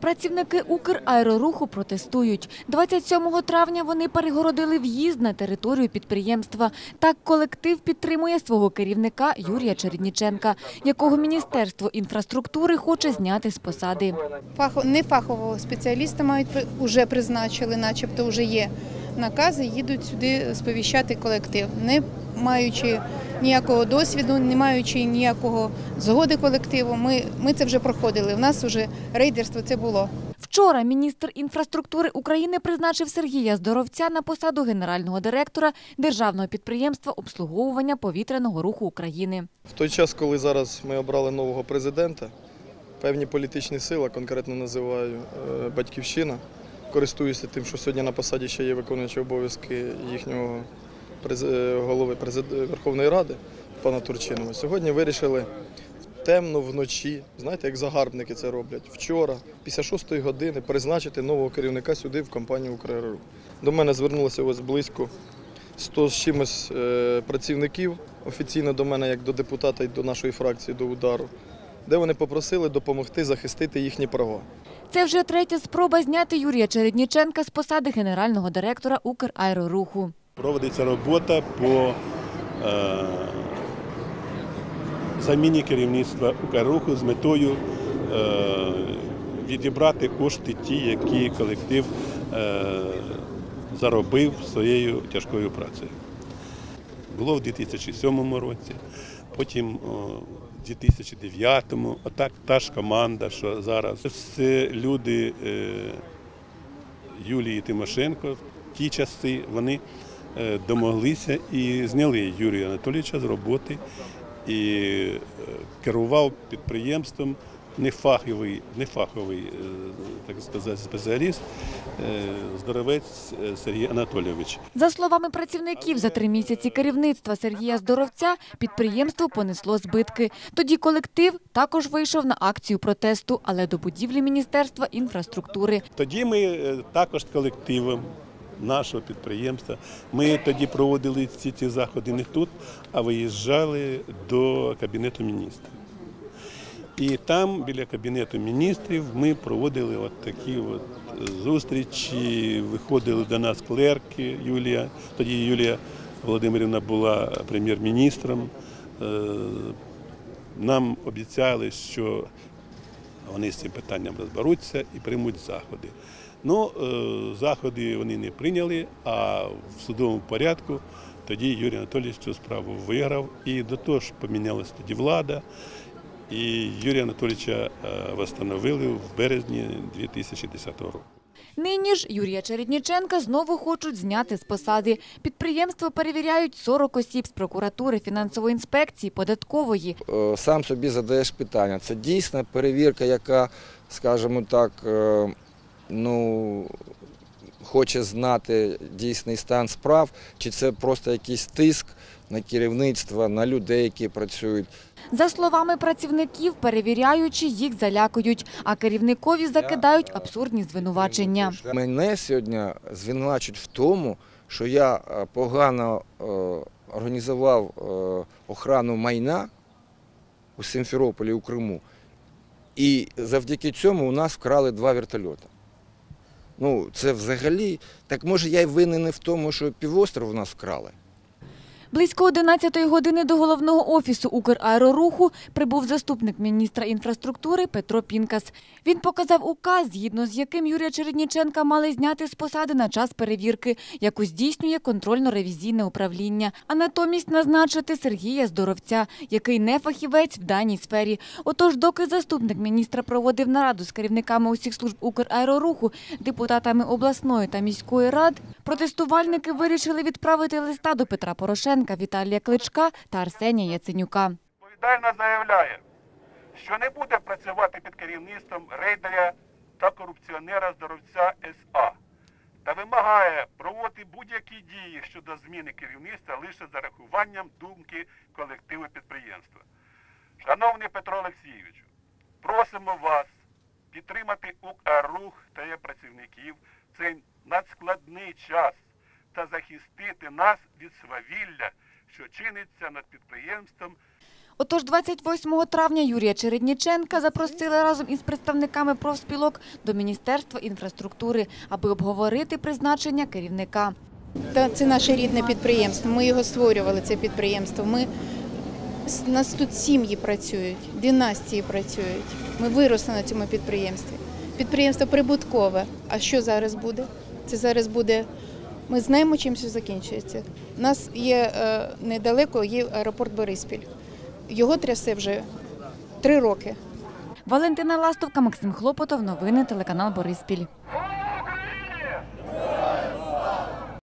Працівники Украероруху протестують. 27 травня вони перегородили в'їзд на територію підприємства. Так колектив підтримує свого керівника Юрія Чередніченка, якого Міністерство інфраструктури хоче зняти з посади. Не фахового спеціаліста мають уже призначили, начебто вже є накази, їдуть сюди сповіщати колектив, маючи ніякого досвіду, не маючи ніякого згоди колективу. Ми, ми це вже проходили. У нас вже рейдерство це було. Вчора міністр інфраструктури України призначив Сергія Здоровця на посаду генерального директора державного підприємства обслуговування повітряного руху України. В той час, коли зараз ми обрали нового президента, певні політичні сили, конкретно називаю е, Батьківщина, користуюся тим, що сьогодні на посаді ще є виконуючий обов'язки їхнього голови президе- Верховної Ради пана Турчинова. Сьогодні вирішили темно вночі, знаєте, як загарбники це роблять, вчора, після 6 години, призначити нового керівника сюди в компанію «Украерорух». До мене звернулося ось близько 100 з чимось е, працівників офіційно до мене, як до депутата і до нашої фракції, до удару, де вони попросили допомогти захистити їхні права. Це вже третя спроба зняти Юрія Чередніченка з посади генерального директора Украероруху. Проводиться робота по е, заміні керівництва Укрруху з метою е, відібрати кошти ті, які колектив е, заробив своєю тяжкою працею. Було в 2007 році, потім в 2009, отак та ж команда, що зараз. Це люди Юлії Тимошенко в ті часи вони домоглися і зняли Юрія Анатолійовича з роботи і е, керував підприємством нефаховий, нефаховий е, так сказати, спеціаліст, е, здоровець е, Сергій Анатолійович. За словами працівників, за три місяці керівництва Сергія Здоровця підприємство понесло збитки. Тоді колектив також вийшов на акцію протесту, але до будівлі Міністерства інфраструктури. Тоді ми е, також колективом нашого підприємства. Ми тоді проводили ці, ці заходи не тут, а виїжджали до Кабінету міністрів. І там, біля Кабінету міністрів, ми проводили от такі от зустрічі, виходили до нас клерки Юлія. Тоді Юлія Володимирівна була прем'єр-міністром. Е, Нам обіцяли, що вони з цим питанням розберуться і приймуть заходи. Ну, е, заходи вони не прийняли, а в судовому порядку тоді Юрій Анатолійович цю справу виграв. І до того ж помінялася тоді влада. І Юрія Анатолійовича е, встановили в березні 2010 року. Нині ж Юрія Чередніченка знову хочуть зняти з посади. Підприємство перевіряють 40 осіб з прокуратури, фінансової інспекції, податкової. е, сам собі задаєш питання. Це дійсна перевірка, яка, скажімо так, е, ну, хоче знати дійсний стан справ, чи це просто якийсь тиск на керівництво, на людей, які працюють. За словами працівників, перевіряючи, їх залякують, а керівникові закидають абсурдні звинувачення. Мене сьогодні звинувачують в тому, що я е, погано е, організував е, охрану майна у Симферополі у Криму. І завдяки цьому у нас вкрали два вертольоти. Ну, це взагалі. Так може я й винен не в тому, що півостров у нас вкрали. Близько 11 години до головного офісу Украероруху прибув заступник міністра інфраструктури Петро Пінкас. Він показав указ, згідно з яким Юрія Чередніченка мали зняти з посади на час перевірки, яку здійснює контрольно-ревізійне управління, а натомість назначити Сергія Здоровця, який не фахівець в даній сфері. Отож, доки заступник міністра проводив нараду з керівниками усіх служб Украероруху, депутатами обласної та міської рад, протестувальники вирішили відправити листа до Петра Порошенка, Віталія Кличка та Арсенія Яценюка. відповідально заявляє, що не буде працювати під керівництвом рейдеря та корупціонера здоровця СА та вимагає проводити будь-які дії щодо зміни керівництва лише за рахуванням думки колективу підприємства. Шановний Петро Олексійовичу, просимо вас підтримати УКРУХ та її працівників в цей надскладний час та захистити нас від свавілля, що чиниться над підприємством Отож, 28 травня Юрія Чередніченка запросили разом із представниками профспілок до Міністерства інфраструктури, аби обговорити призначення керівника. Та це наше рідне підприємство. Ми його створювали, це підприємство. Ми у нас тут сім'ї працюють, династії працюють. Ми виросли на цьому підприємстві. Підприємство прибуткове. А що зараз буде? Це зараз буде. Ми знаємо, чим все закінчується. У нас є е, недалеко є аеропорт Бориспіль. Його трясе вже три роки. Валентина Ластовка, Максим Хлопотов. Новини телеканал Бориспіль.